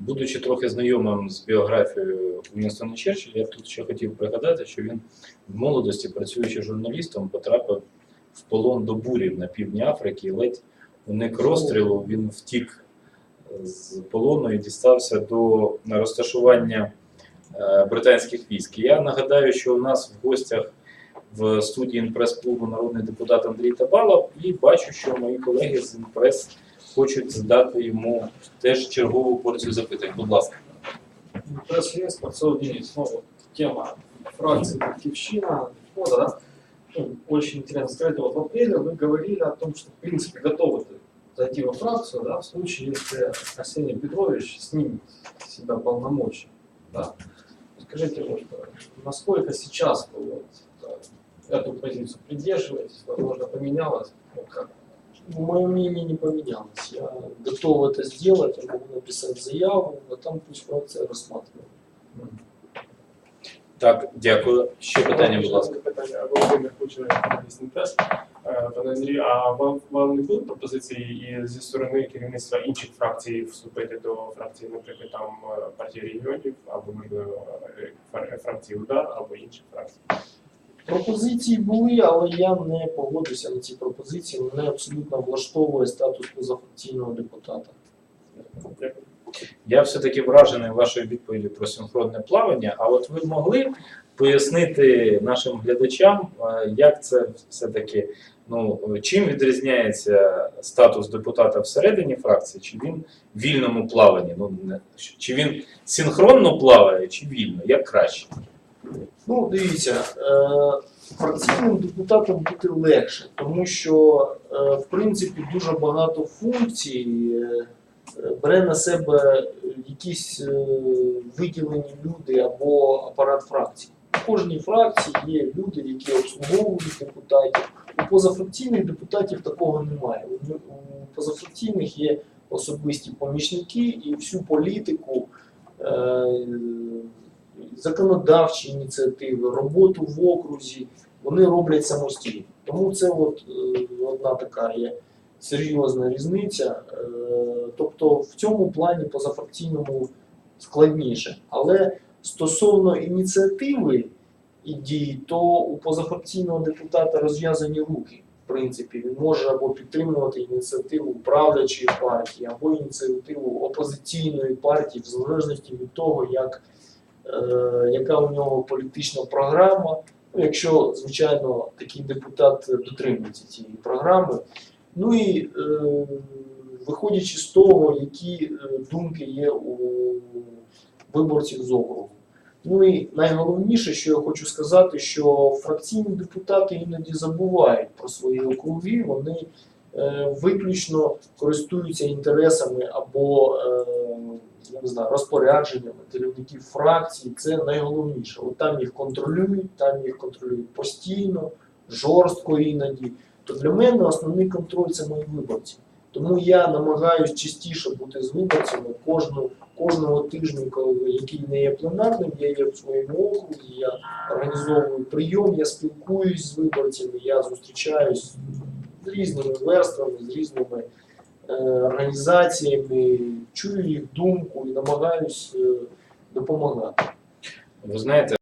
Будучи трохи знайомим з біографією Вінстона Черчилля, я тут ще хотів пригадати, що він в молодості, працюючи журналістом, потрапив в полон до бурів на півдні Африки і ледь уник розстрілу. Він втік з полону і дістався до розташування е, британських військ. Я нагадаю, що у нас в гостях в студії інпрес-клубу народний депутат Андрій Табалов, і бачу, що мої колеги з інпрес хочуть задати йому теж чергову порцію запитань. Будь ласка. Денис. Ну, вот тема фракции Батьковщина, входа, да? Ну, очень интересно сказать, вот в апреле вы говорили о том, что в принципе готовы зайти во фракцию, да, в случае, если Арсений Петрович снимет себя полномочия. Да. Скажите, вот, насколько сейчас вы вот, э, эту позицию придерживаетесь, возможно, поменялось? Ну, как? Мое мнение не поменялось. Я готов это сделать, я могу написать заяву, а там пусть фракция рассматривает. Так, дякую. Ще питання, будь ласка. Питання Володимир Кучер, Вісний Прес. Е, Пане Андрію, а вам, вам не були пропозиції і зі сторони керівництва інших фракцій вступити до фракції, наприклад, там е, партії регіонів, або можливо е, фракції удар, або інших фракцій? Пропозиції були, але я не погоджуся на ці пропозиції. Мене абсолютно влаштовує статус позафракційного депутата. Я все-таки вражений вашою відповіддю про синхронне плавання. А от ви могли пояснити нашим глядачам, е, як це все-таки, ну чим відрізняється статус депутата всередині фракції, чи він в вільному плаванні? Ну чи він синхронно плаває, чи вільно? Як краще? Ну, дивіться, е, фракційним депутатом бути легше, тому що, е, в принципі, дуже багато функцій е, бере на себе якісь виділені люди або апарат фракції. В кожній фракції є люди, які обслуговують депутатів. У позафракційних депутатів такого немає. У, у позафракційних є особисті помічники і всю політику. Законодавчі ініціативи, роботу в окрузі, вони роблять самостійно. Тому це от, е, одна така є серйозна різниця. Е, Тобто в цьому плані позафракційному складніше. Але стосовно ініціативи і дій, то у позафракційного депутата розв'язані руки. В принципі, він може або підтримувати ініціативу правлячої партії, або ініціативу опозиційної партії, в залежності від того, як яка у нього політична програма. Ну, якщо, звичайно, такий депутат дотримується цієї програми. Ну і е, виходячи з того, які е, думки є у виборців з округу. Ну і найголовніше, що я хочу сказати, що фракційні депутати іноді забувають про свої округи, вони е, виключно користуються інтересами або е, я не знаю, розпорядженнями керівників фракцій. Це найголовніше. От там їх контролюють, там їх контролюють постійно, жорстко іноді. То для мене основний контроль це мої виборці. Тому я намагаюся частіше бути з виборцями кожного, кожного тижня, коли який не є пленарним, я є в своєму окрузі, я організовую прийом, я спілкуюсь з виборцями, я зустрічаюсь з різними верствами, з різними організаціями, чую їх думку і намагаюсь е, допомагати. Ви знаєте,